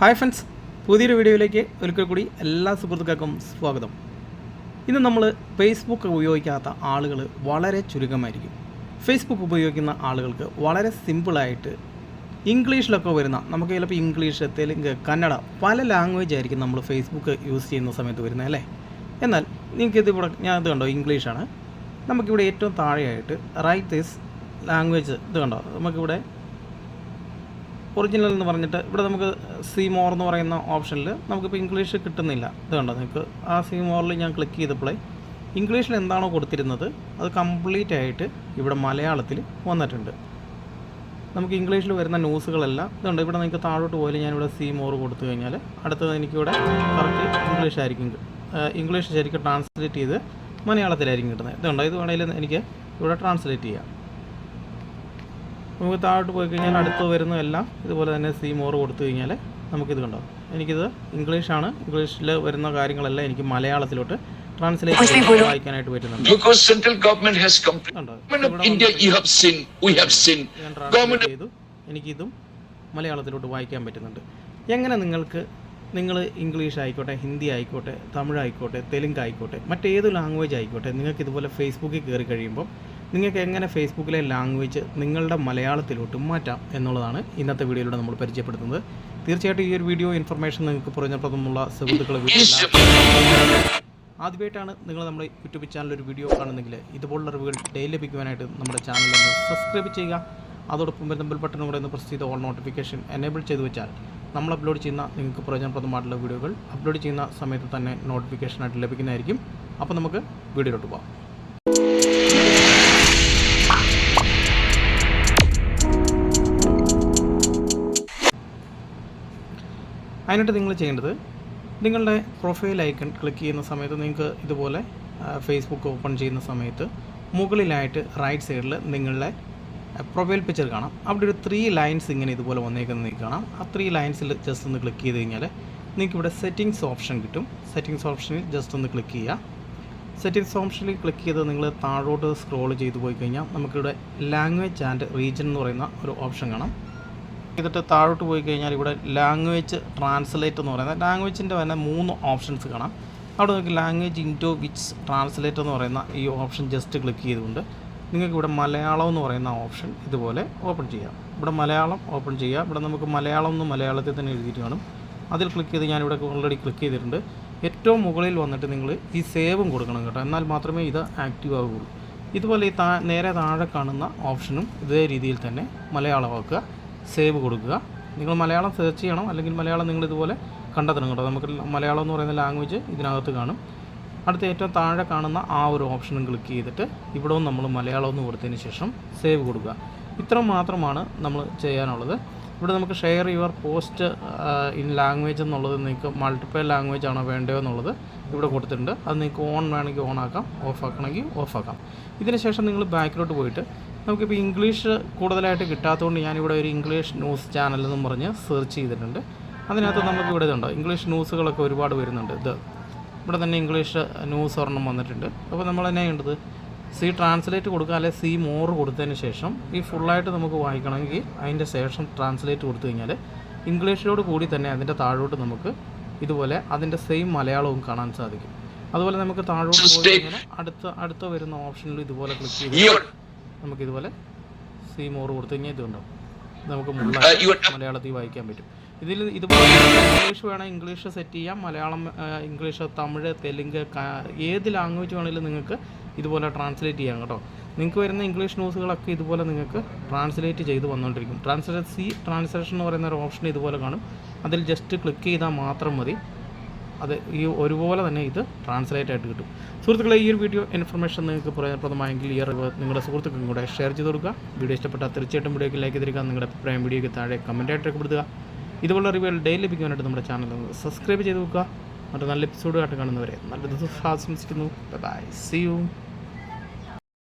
Hi friends പുതിയൊരു വീഡിയോയിലേക്ക് ഒരിക്കൽ കൂടി എല്ലാ സുഹൃത്തുക്കൾക്കും സ്വാഗതം. ഇന്ന് നമ്മൾ ഫേസ്ബുക്ക് ഉപയോഗിക്കാത്ത ആളുകൾ വളരെ ചുരുക്കമായിരിക്കും. ഫേസ്ബുക്ക് ഉപയോഗിക്കുന്ന ആളുകൾക്ക് വളരെ സിമ്പിളായിട്ട് ഇംഗ്ലീഷിലൊക്കെ വരുന്ന നമുക്ക് ചിലപ്പോൾ ഇംഗ്ലീഷ് തെലുങ്ക് കന്നഡ പല ലാംഗ്വേജ് ആയിരിക്കും നമ്മൾ ഫേസ്ബുക്ക് യൂസ് ചെയ്യുന്ന സമയത്ത് വരുന്നത് അല്ലേ? എന്നാൽ നിങ്ങൾക്കിത് ഇവിടെ ഞാൻ ഇത് കണ്ടോ? ഇംഗ്ലീഷാണ്. നമുക്കിവിടെ ഏറ്റവും താഴെയായിട്ട് റൈറ്റ് ദിസ് ലാംഗ്വേജ് ഇത് കണ്ടോ? നമുക്കിവിടെ ഒറിജിനൽ എന്ന് പറഞ്ഞിട്ട് ഇവിടെ നമുക്ക് സി മോർ എന്ന് പറയുന്ന ഓപ്ഷനിൽ നമുക്കിപ്പോൾ ഇംഗ്ലീഷ് കിട്ടുന്നില്ല. ഇത് കണ്ടോ? നിങ്ങൾക്ക് ആ സി മോറിൽ ഞാൻ ക്ലിക്ക് ചെയ്തപ്പോഴേ ഇംഗ്ലീഷിൽ എന്താണോ കൊടുത്തിരുന്നത് അത് കംപ്ലീറ്റ് ആയിട്ട് ഇവിടെ മലയാളത്തിൽ വന്നിട്ടുണ്ട്. നമുക്ക് ഇംഗ്ലീഷിൽ വരുന്ന ന്യൂസുകളെല്ലാം ഇതുണ്ട് ഇവിടെ നിങ്ങൾക്ക് താഴോട്ട് പോയാലും ഞാനിവിടെ സി മോർ കൊടുത്തു കഴിഞ്ഞാൽ അടുത്തത് എനിക്കിവിടെ കറക്റ്റ് ഇംഗ്ലീഷ് ആയിരിക്കും. ഇംഗ്ലീഷ് ശരിക്കും ട്രാൻസ്ലേറ്റ് ചെയ്ത് മലയാളത്തിലായിരിക്കും കിട്ടുന്നത്. ഇതുണ്ട് ഇത് വേണമെങ്കിൽ എനിക്ക് ഇവിടെ ട്രാൻസ്ലേറ്റ് ചെയ്യാം. നമുക്ക് താഴോട്ട് പോയി കഴിഞ്ഞാൽ അടുത്ത് വരുന്നതെല്ലാം ഇതുപോലെ തന്നെ സി മോർ കൊടുത്തു കഴിഞ്ഞാൽ നമുക്കിത് കണ്ടോ? എനിക്കിത് ഇംഗ്ലീഷാണ്. ഇംഗ്ലീഷിൽ വരുന്ന കാര്യങ്ങളെല്ലാം എനിക്ക് മലയാളത്തിലോട്ട് ട്രാൻസ്ലേറ്റ് ചെയ്ത് വായിക്കാനായിട്ട് പറ്റുന്നുണ്ട്. Because central government has of India, have seen seen, we have seen. ഞാൻ Government ട്രാൻസ്ലേറ്റ് ചെയ്തു. എനിക്കിതും മലയാളത്തിലോട്ട് വായിക്കാൻ പറ്റുന്നുണ്ട്. എങ്ങനെ നിങ്ങൾക്ക് നിങ്ങൾ ഇംഗ്ലീഷ് ആയിക്കോട്ടെ ഹിന്ദി ആയിക്കോട്ടെ തമിഴ് ആയിക്കോട്ടെ തെലുങ്ക് ആയിക്കോട്ടെ മറ്റേത് ലാംഗ്വേജ് ആയിക്കോട്ടെ നിങ്ങൾക്ക് ഇതുപോലെ ഫേസ്ബുക്കിൽ കയറി കഴിയുമ്പോൾ നിങ്ങൾക്ക് എങ്ങനെ ഫേസ്ബുക്കിലെ ലാംഗ്വേജ് നിങ്ങളുടെ മലയാളത്തിലോട്ട് മാറ്റാം എന്നുള്ളതാണ് ഇന്നത്തെ വീഡിയോയിലൂടെ നമ്മൾ പരിചയപ്പെടുത്തുന്നത്. തീർച്ചയായിട്ടും ഈ ഒരു വീഡിയോ ഇൻഫർമേഷൻ നിങ്ങൾക്ക് പ്രയോജനപ്രദമുള്ള സുഹൃത്തുക്കളെ ആദ്യമായിട്ടാണ് നിങ്ങൾ നമ്മുടെ യൂട്യൂബ് ചാനൽ ഒരു വീഡിയോ കാണുന്നെങ്കിൽ ഇതുപോലുള്ള അറിവുകൾ ഡെയിലി ലഭിക്കുവാനായിട്ട് നമ്മുടെ ചാനൽ ഒന്ന് സബ്സ്ക്രൈബ് ചെയ്യുക. അതോടൊപ്പം വരുന്ന ബെൽ ബട്ടൺ കൂടെ ഒന്ന് പ്രസ് ചെയ്ത് ഓൾ നോട്ടിഫിക്കേഷൻ എനേബിൾ ചെയ്ത് വെച്ചാൽ നമ്മൾ അപ്ലോഡ് ചെയ്യുന്ന നിങ്ങൾക്ക് പ്രയോജനപ്രദമായിട്ടുള്ള വീഡിയോകൾ അപ്ലോഡ് ചെയ്യുന്ന സമയത്ത് തന്നെ നോട്ടിഫിക്കേഷനായിട്ട് ലഭിക്കുന്നതായിരിക്കും. അപ്പോൾ നമുക്ക് വീഡിയോയിലോട്ട് പോകാം അതിനായിട്ട് നിങ്ങൾ ചെയ്യേണ്ടത് നിങ്ങളുടെ പ്രൊഫൈൽ ഐക്കൺ ക്ലിക്ക് ചെയ്യുന്ന സമയത്ത് നിങ്ങൾക്ക് ഇതുപോലെ ഫേസ്ബുക്ക് ഓപ്പൺ ചെയ്യുന്ന സമയത്ത് മുകളിലായിട്ട് റൈറ്റ് സൈഡിൽ നിങ്ങളുടെ പ്രൊഫൈൽ പിക്ചർ കാണാം. അവിടെ ഒരു ത്രീ ലൈൻസ് ഇങ്ങനെ ഇതുപോലെ വന്നേക്കുന്നത് നിങ്ങൾക്ക് കാണാം. ആ ത്രീ ലൈൻസിൽ ജസ്റ്റ് ഒന്ന് ക്ലിക്ക് ചെയ്ത് കഴിഞ്ഞാൽ നിങ്ങൾക്ക് ഇവിടെ സെറ്റിങ്സ് ഓപ്ഷൻ കിട്ടും. സെറ്റിങ്സ് ഓപ്ഷനിൽ ജസ്റ്റ് ഒന്ന് ക്ലിക്ക് ചെയ്യുക. സെറ്റിങ്സ് ഓപ്ഷനിൽ ക്ലിക്ക് ചെയ്ത് നിങ്ങൾ താഴോട്ട് സ്ക്രോൾ ചെയ്ത് പോയി കഴിഞ്ഞാൽ നമുക്കിവിടെ ലാംഗ്വേജ് ആൻഡ് റീജിയൻ എന്ന് പറയുന്ന ഒരു ഓപ്ഷൻ കാണാം. എന്നിട്ട് താഴോട്ട് പോയി കഴിഞ്ഞാൽ ഇവിടെ ലാംഗ്വേജ് ട്രാൻസ്ലേറ്റ് എന്ന് പറയുന്ന ലാംഗ്വേജിന്റെ തന്നെ മൂന്ന് ഓപ്ഷൻസ് കാണാം. അവിടെ നോക്കി ലാംഗ്വേജ് ഇന്റു വിച്ച് ട്രാൻസ്ലേറ്റ് എന്ന് പറയുന്ന ഈ ഓപ്ഷൻ ജസ്റ്റ് ക്ലിക്ക് ചെയ്തുകൊണ്ട് നിങ്ങൾക്ക് ഇവിടെ മലയാളം എന്ന് പറയുന്ന ഓപ്ഷൻ ഇതുപോലെ ഓപ്പൺ ചെയ്യാം. ഇവിടെ മലയാളം ഓപ്പൺ ചെയ്യുക ഇവിടെ നമുക്ക് മലയാളം എന്ന് മലയാളത്തിൽ തന്നെ എഴുതിയിട്ട് കാണും. അതിൽ ക്ലിക്ക് ചെയ്ത് ഞാനിവിടെ ഓൾറെഡി ക്ലിക്ക് ചെയ്തിട്ടുണ്ട്. ഏറ്റവും മുകളിൽ വന്നിട്ട് നിങ്ങൾ ഈ സേവും കൊടുക്കണം കേട്ടോ. എന്നാൽ മാത്രമേ ഇത് ആക്റ്റീവ് ആവുകയുള്ളൂ. ഇതുപോലെ ഈ നേരെ താഴെ കാണുന്ന ഓപ്ഷനും ഇതേ രീതിയിൽ തന്നെ മലയാളമാക്കുക. സേവ് കൊടുക്കുക. നിങ്ങൾ മലയാളം സെർച്ച് ചെയ്യണം. അല്ലെങ്കിൽ മലയാളം നിങ്ങൾ ഇതുപോലെ കണ്ടെത്തണം കേട്ടോ. നമുക്ക് മലയാളം എന്ന് പറയുന്ന ലാംഗ്വേജ് ഇതിനകത്ത് കാണും. അടുത്ത ഏറ്റവും താഴെ കാണുന്ന ആ ഒരു ഓപ്ഷനും ക്ലിക്ക് ചെയ്തിട്ട് ഇവിടെ നമ്മൾ മലയാളം എന്ന് കൊടുത്തതിന് ശേഷം സേവ് കൊടുക്കുക. ഇത്ര മാത്രമാണ് നമ്മൾ ചെയ്യാനുള്ളത്. ഇവിടെ നമുക്ക് share your post in language എന്നുള്ളത് നിങ്ങൾക്ക് മൾട്ടിപ്പിൾ ലാംഗ്വേജ് ആണോ വേണ്ടയോ എന്നുള്ളത് ഇവിടെ കൊടുത്തിട്ടുണ്ട്. അത് നിങ്ങൾക്ക് ഓൺ വേണമെങ്കിൽ ഓൺ ആക്കാം. ഓഫ് ആക്കണമെങ്കിൽ ഓഫ് ആക്കാം. ഇതിനുശേഷം നിങ്ങൾ ബാക്കിലോട്ട് പോയിട്ട് നമുക്കിപ്പോൾ ഇംഗ്ലീഷ് കൂടുതലായിട്ട് കിട്ടാത്തതുകൊണ്ട് ഞാനിവിടെ ഒരു ഇംഗ്ലീഷ് ന്യൂസ് ചാനൽ എന്നും പറഞ്ഞ് സെർച്ച് ചെയ്തിട്ടുണ്ട്. അതിനകത്ത് നമുക്കിവിടെ ഇതുണ്ട്? ഇംഗ്ലീഷ് ന്യൂസുകളൊക്കെ ഒരുപാട് വരുന്നുണ്ട്. ഇത് ഇവിടെ തന്നെ ഇംഗ്ലീഷ് ന്യൂസ് ഒരെണ്ണം വന്നിട്ടുണ്ട്. അപ്പോൾ നമ്മൾ എന്നാ ചെയ്യേണ്ടത്? സി ട്രാൻസ്ലേറ്റ് കൊടുക്കുക അല്ലെങ്കിൽ സി മോർ കൊടുത്തതിന് ശേഷം ഈ ഫുള്ളായിട്ട് നമുക്ക് വായിക്കണമെങ്കിൽ അതിന്റെ ശേഷം ട്രാൻസ്ലേറ്റ് കൊടുത്തു കഴിഞ്ഞാൽ ഇംഗ്ലീഷിലോട് കൂടി തന്നെ അതിന്റെ താഴോട്ട് നമുക്ക് ഇതുപോലെ അതിന്റെ സെയിം മലയാളവും കാണാൻ സാധിക്കും. അതുപോലെ നമുക്ക് താഴോട്ട് പോയി അടുത്ത അടുത്ത വരുന്ന ഓപ്ഷനിൽ ഇതുപോലെ ക്ലിക്ക് ചെയ്ത് Your, നമുക്ക് ഇതുപോലെ സി മോർ കൊടുത്തു കഴിഞ്ഞാൽ ഇതുണ്ടാവും നമുക്ക് മുള്ള മലയാളത്തിൽ വായിക്കാൻ പറ്റും. ഇതിൽ ഇതുപോലെ ഇംഗ്ലീഷ് വേണം ഇംഗ്ലീഷ് സെറ്റ് ചെയ്യാം. മലയാളം ഇംഗ്ലീഷ് തമിഴ് തെലുങ്ക് ഏത് ലാംഗ്വേജ് വേണമെങ്കിലും നിങ്ങൾക്ക് ഇതുപോലെ ട്രാൻസ്ലേറ്റ് ചെയ്യാം കേട്ടോ. നിങ്ങൾക്ക് വരുന്ന ഇംഗ്ലീഷ് ന്യൂസുകളൊക്കെ ഇതുപോലെ നിങ്ങൾക്ക് ട്രാൻസ്ലേറ്റ് ചെയ്ത് വന്നുകൊണ്ടിരിക്കും ട്രാൻസ്ലേറ്റ് സി ട്രാൻസ്ലേഷൻ എന്ന് പറയുന്ന ഒരു ഓപ്ഷൻ ഇതുപോലെ കാണും. അതിൽ ജസ്റ്റ് ക്ലിക്ക് ചെയ്താൽ മാത്രം മതി. അത് ഈ ഒരുപോലെ തന്നെ ഇത് ട്രാൻസ്ലേറ്റ് ആയിട്ട് കിട്ടും. സുഹൃത്തുക്കളെ ഈ ഒരു വീഡിയോ ഇൻഫർമേഷൻ നിങ്ങൾക്ക് പ്രയോജനപ്രദമായെങ്കിൽ ഈ അറിവ് നിങ്ങളുടെ സുഹൃത്തുക്കൾക്കും കൂടെ ഷെയർ ചെയ്ത് കൊടുക്കുക. വീഡിയോ ഇഷ്ടപ്പെട്ടാൽ തീർച്ചയായിട്ടും വീഡിയോയ്ക്ക് ലൈക്ക് ചെയ്തിരിക്കുക. നിങ്ങളുടെ അഭിപ്രായം വീഡിയോയ്ക്ക് താഴെ കമന്റായിട്ട് രേഖപ്പെടുത്തുക. ഇതുപോലുള്ള അറിവുകൾ ഡെയിലി ലഭിക്കാനായിട്ട് നമ്മുടെ ചാനൽ സബ്സ്ക്രൈബ് ചെയ്ത് വെക്കുക. മറ്റു നല്ല എപ്പിസോഡുമായിട്ട് കാണുന്നവരെ നല്ല ദിവസം ആശംസിക്കുന്നു ബൈ സി യു